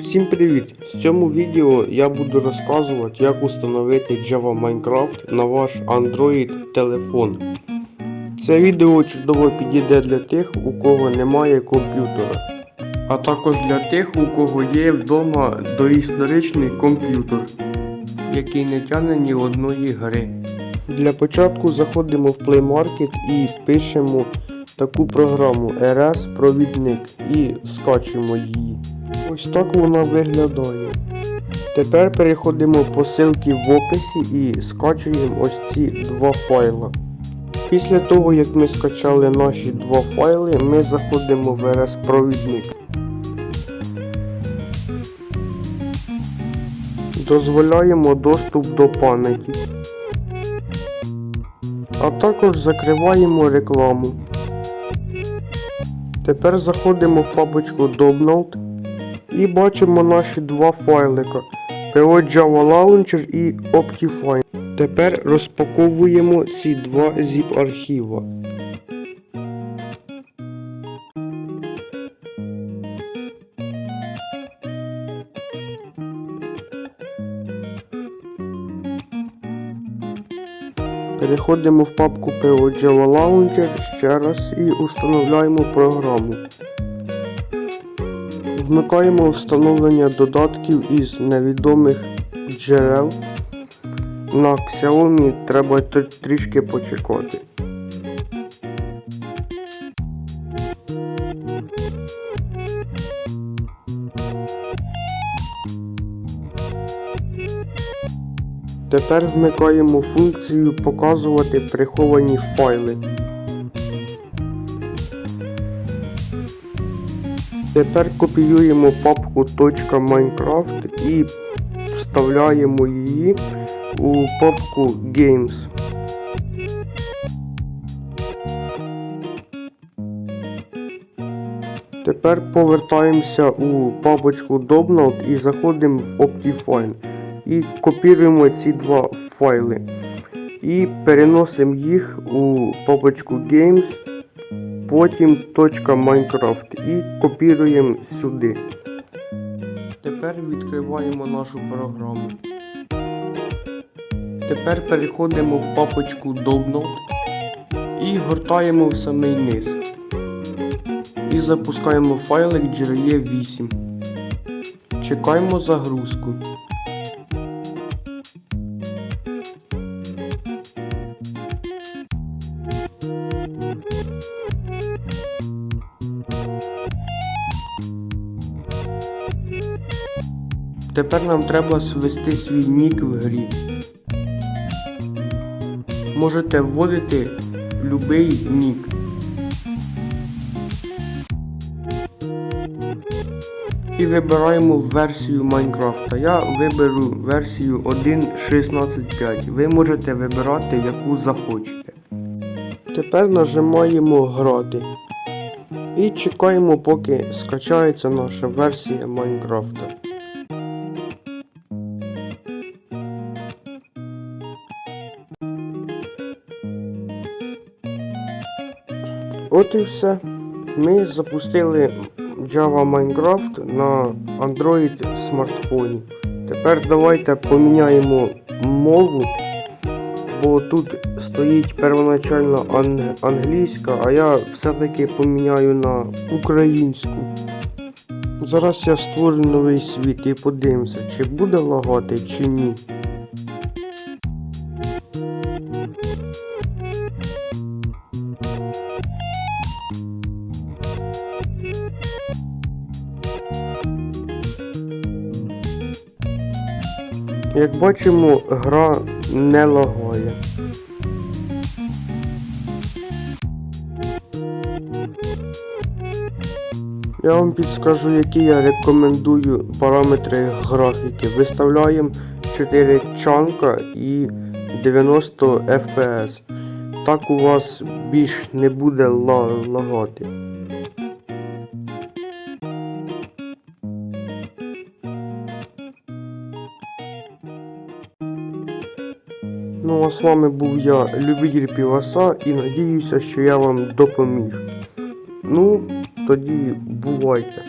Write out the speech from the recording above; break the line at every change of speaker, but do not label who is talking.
Всім привіт! В цьому відео я буду розказувати, як установити Java Minecraft на ваш Android телефон. Це відео чудово підійде для тих, у кого немає комп'ютера, а також для тих, у кого є вдома доісторичний комп'ютер, який не тягне ні одної гри. Для початку заходимо в Play Market і пишемо таку програму RS Провідник і скачуємо її. Ось так вона виглядає. Тепер переходимо по ссылці в описі і скачуємо ось ці два файла. Після того, як ми скачали наші два файли, ми заходимо в RS провідник. Дозволяємо доступ до пам'яті. А також закриваємо рекламу. Тепер заходимо в папочку Dobnote і бачимо наші два файлика PO Java Launcher і Optifine. Тепер розпаковуємо ці два zip архіва. Переходимо в папку PO Java Launcher ще раз і установляємо програму. Вмикаємо встановлення додатків із невідомих джерел. На Xiaomi треба трішки почекати. Тепер вмикаємо функцію показувати приховані файли. Тепер копіюємо папку .minecraft і вставляємо її у папку Games. Тепер повертаємося у папочку Download і заходимо в Optifine. І копіруємо ці два файли. І переносимо їх у папочку Games потім .minecraft і копіруємо сюди. Тепер відкриваємо нашу програму. Тепер переходимо в папочку Download і гортаємо в самий низ. І запускаємо файлик GRE 8. Чекаємо загрузку. Тепер нам треба ввести свій нік в грі. Можете вводити будь-який нік. І вибираємо версію Майнкрафта. Я виберу версію 1.16.5. Ви можете вибирати яку захочете. Тепер нажимаємо грати. І чекаємо, поки скачається наша версія Майнкрафта. От і все. Ми запустили Java Minecraft на Android смартфоні. Тепер давайте поміняємо мову, бо тут стоїть первоначально ан- англійська, а я все-таки поміняю на українську. Зараз я створю новий світ і подивимося, чи буде лагати, чи ні. Як бачимо, гра не лагає. Я вам підскажу, які я рекомендую параметри графіки. Виставляємо 4 чанка і 90 FPS. Так у вас більш не буде ла- лагати. Ну а з вами був я, любитель піваса, і надіюся, що я вам допоміг. Ну, тоді бувайте.